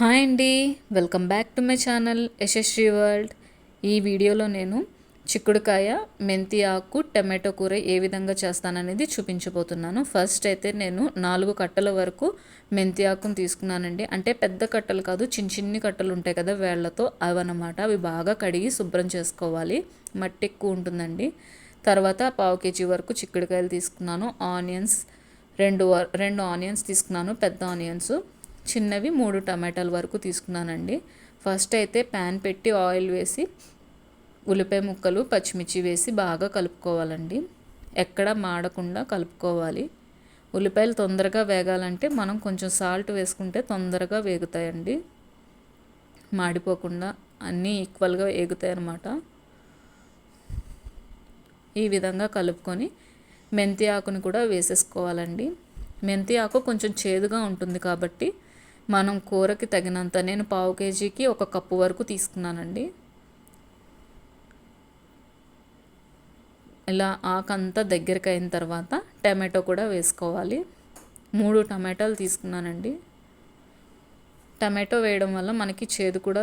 Hi అండి. Welcome back to my channel Yashasvi world. ఈ వీడియోలో నేను చిక్కుడుకాయ మెంతి ఆకు టమాటో కూర ఏ విధంగా చేస్తాననేది చూపించబోతున్నాను. ఫస్ట్ అయితే నేను నాలుగు కట్టల వరకు మెంతి ఆకును తీసుకున్నానండి. అంటే పెద్ద కట్టలు కాదు చిన్న చిన్ని కట్టలు ఉంటాయి కదా వేళ్ళతో అవన్నమాట. అవి బాగా కడిగి శుభ్రం చేసుకోవాలి. మట్టి ఎక్కువ ఉంటుందండి. తర్వాత పావు కేజీ వరకు చిక్కుడుకాయలు తీసుకున్నాను. ఆనియన్స్ రెండు రెండు ఆనియన్స్ తీసుకున్నాను. పెద్ద ఆనియన్స్. చిన్నవి మూడు టమాటాల వరకు తీసుకున్నానండి. ఫస్ట్ అయితే ప్యాన్ పెట్టి ఆయిల్ వేసి ఉల్లిపాయ ముక్కలు పచ్చిమిర్చి వేసి బాగా కలుపుకోవాలండి. ఎక్కడ మాడకుండా కలుపుకోవాలి. ఉల్లిపాయలు తొందరగా వేగాలంటే మనం కొంచెం సాల్ట్ వేసుకుంటే తొందరగా వేగుతాయండి. మాడిపోకుండా అన్నీ ఈక్వల్గా వేగుతాయి అన్నమాట ఈ విధంగా కలుపుకొని మెంతి ఆకుని కూడా వేసేసుకోవాలండి. మెంతి ఆకు కొంచెం చేదుగా ఉంటుంది కాబట్టి మనం కూరకి తగినంత నేను పావు కేజీకి ఒక కప్పు వరకు తీసుకున్నానండి. ఇలా ఆకంతా దగ్గరికి అయిన తర్వాత టమాటో కూడా వేసుకోవాలి. మూడు టమాటాలు తీసుకున్నానండి. టమాటో వేయడం వల్ల మనకి చేదు కూడా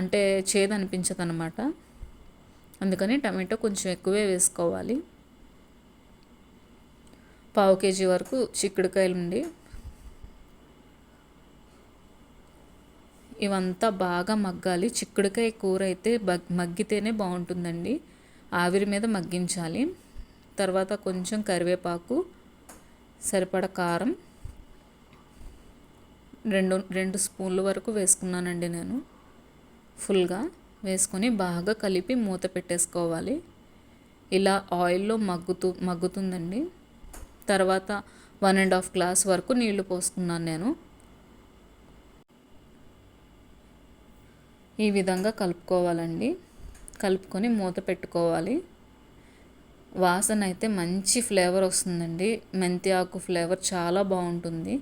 అంటే చేదు అనిపించదు అనమాట అందుకని టమాటో కొంచెం ఎక్కువే వేసుకోవాలి. పావు కేజీ వరకు చిక్కుడుకాయలు ఉండి ఇవంతా బాగా మగ్గాలి. చిక్కుడుకాయ కూర అయితే మగ్గితేనే బాగుంటుందండి. ఆవిరి మీద మగ్గించాలి. తర్వాత కొంచెం కరివేపాకు సరిపడ కారం రెండు రెండు స్పూన్ల వరకు వేసుకున్నానండి నేను. ఫుల్గా వేసుకొని బాగా కలిపి మూత పెట్టేసుకోవాలి. ఇలా ఆయిల్లో మగ్గుతూ మగ్గుతుందండి. తర్వాత వన్ అండ్ హాఫ్ గ్లాస్ వరకు నీళ్ళు పోసుకున్నాను నేను. ఈ విధంగా కలుపుకోవాలండి. కలుపుకొని మూత పెట్టుకోవాలి. వాసన అయితే మంచి ఫ్లేవర్ వస్తుందండి. మెంతి ఆకు ఫ్లేవర్ చాలా బాగుంటుంది.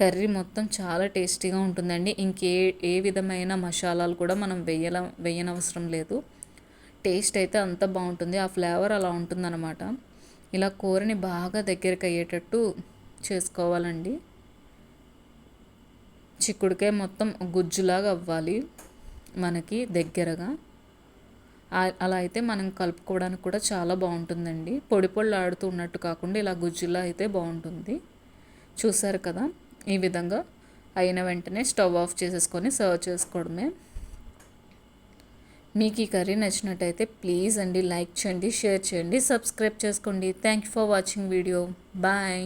కర్రీ మొత్తం చాలా టేస్టీగా ఉంటుందండి. ఇంకే ఏ విధమైన మసాలాలు కూడా మనం వేయల వెయ్యనవసరం లేదు. టేస్ట్ అయితే అంత బాగుంటుంది. ఆ ఫ్లేవర్ అలా ఉంటుందన్నమాట. ఇలా కూరని బాగా దగ్గరికి అయ్యేటట్టు చేసుకోవాలండి. చిక్కుడుకాయ మొత్తం గుజ్జులాగా అవ్వాలి. మనకి దగ్గరగా. అలా అయితే మనం కలుపుకోవడానికి కూడా చాలా బాగుంటుందండి. పొడి పొళ్ళు ఆడుతూ ఉన్నట్టు కాకుండా ఇలా గుజ్జులా అయితే బాగుంటుంది. చూసారు కదా ఈ విధంగా అయిన వెంటనే స్టవ్ ఆఫ్ చేసేసుకొని సర్వ్ చేసుకోవడమే. మీకు ఈ కర్రీ నచ్చినట్టయితే ప్లీజ్ అండి లైక్ చేయండి షేర్ చేయండి సబ్స్క్రైబ్ చేసుకోండి. Thank you for watching video. Bye.